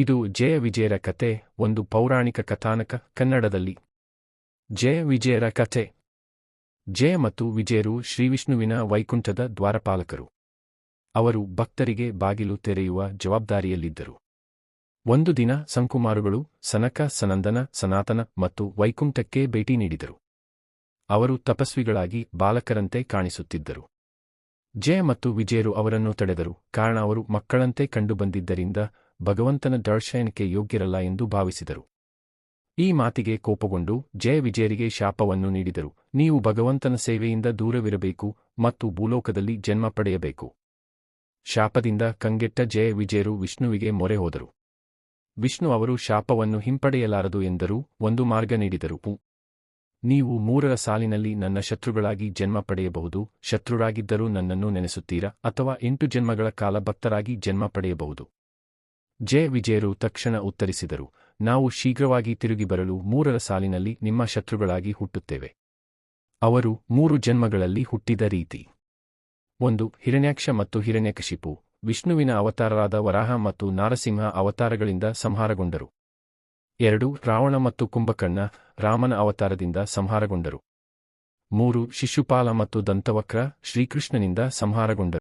ಇದು ಜಯ ವಿಜಯರ ಕತೆ, ಒಂದು ಪೌರಾಣಿಕ ಕಥಾನಕ ಕನ್ನಡದಲ್ಲಿ. ಜಯ ವಿಜಯರ ಕಥೆ. ಜಯ ಮತ್ತು ವಿಜಯರು ಶ್ರೀವಿಷ್ಣುವಿನ ವೈಕುಂಠದ ದ್ವಾರಪಾಲಕರು. ಅವರು ಭಕ್ತರಿಗೆ ಬಾಗಿಲು ತೆರೆಯುವ ಜವಾಬ್ದಾರಿಯಲ್ಲಿದ್ದರು. ಒಂದು ದಿನ ಸಂಕುಮಾರುಗಳು ಸನಕ, ಸನಂದನ, ಸನಾತನ ಮತ್ತು ವೈಕುಂಠಕ್ಕೆ ಭೇಟಿ ನೀಡಿದರು. ಅವರು ತಪಸ್ವಿಗಳಾಗಿ ಬಾಲಕರಂತೆ ಕಾಣಿಸುತ್ತಿದ್ದರು. ಜಯ ಮತ್ತು ವಿಜಯರು ಅವರನ್ನು ತಡೆದರು, ಕಾರಣ ಅವರು ಮಕ್ಕಳಂತೆ ಕಂಡುಬಂದಿದ್ದರಿಂದ ಭಗವಂತನ ದರ್ಶನಕ್ಕೆ ಯೋಗ್ಯರಲ್ಲ ಎಂದು ಭಾವಿಸಿದರು. ಈ ಮಾತಿಗೆ ಕೋಪಗೊಂಡು ಜಯ ವಿಜಯರಿಗೆ ಶಾಪವನ್ನು ನೀಡಿದರು. ನೀವು ಭಗವಂತನ ಸೇವೆಯಿಂದ ದೂರವಿರಬೇಕು ಮತ್ತು ಭೂಲೋಕದಲ್ಲಿ ಜನ್ಮ ಪಡೆಯಬೇಕು. ಶಾಪದಿಂದ ಕಂಗೆಟ್ಟ ಜಯ ವಿಜಯರು ವಿಷ್ಣುವಿಗೆ ಮೊರೆ ಹೋದರು. ವಿಷ್ಣು ಅವರು ಶಾಪವನ್ನು ಹಿಂಪಡೆಯಲಾರದು ಎಂದರು ಒಂದು ಮಾರ್ಗ ನೀಡಿದರು. ನೀವು ಮೂರರ ಸಾಲಿನಲ್ಲಿ ನನ್ನ ಶತ್ರುಗಳಾಗಿ ಜನ್ಮ ಪಡೆಯಬಹುದು. ಶತ್ರುರಾಗಿದ್ದರೂ ನನ್ನನ್ನು ನೆನೆಸುತ್ತೀರಾ ಅಥವಾ ಎಂಟು ಜನ್ಮಗಳ ಕಾಲ ಭಕ್ತರಾಗಿ ಜನ್ಮ ಪಡೆಯಬಹುದು. ಜಯ ವಿಜಯರು ತಕ್ಷಣ ಉತ್ತರಿಸಿದರು, ನಾವು ಶೀಘ್ರವಾಗಿ ತಿರುಗಿ ಬರಲು ಮೂರರ ಸಾಲಿನಲ್ಲಿ ನಿಮ್ಮ ಶತ್ರುಗಳಾಗಿ ಹುಟ್ಟುತ್ತೇವೆ. ಅವರು ಮೂರು ಜನ್ಮಗಳಲ್ಲಿ ಹುಟ್ಟಿದ ರೀತಿ. ಒಂದು, ಹಿರಣ್ಯಾಕ್ಷ ಮತ್ತು ಹಿರಣ್ಯಕಶಿಪು, ವಿಷ್ಣುವಿನ ಅವತಾರರಾದ ವರಾಹ ಮತ್ತು ನಾರಸಿಂಹ ಅವತಾರಗಳಿಂದ ಸಂಹಾರಗೊಂಡರು. ಎರಡು, ರಾವಣ ಮತ್ತು ಕುಂಭಕರ್ಣ, ರಾಮನ ಅವತಾರದಿಂದ ಸಂಹಾರಗೊಂಡರು. ಮೂರು, ಶಿಶುಪಾಲ ಮತ್ತು ದಂತವಕ್ರ, ಶ್ರೀಕೃಷ್ಣನಿಂದ ಸಂಹಾರಗೊಂಡರು.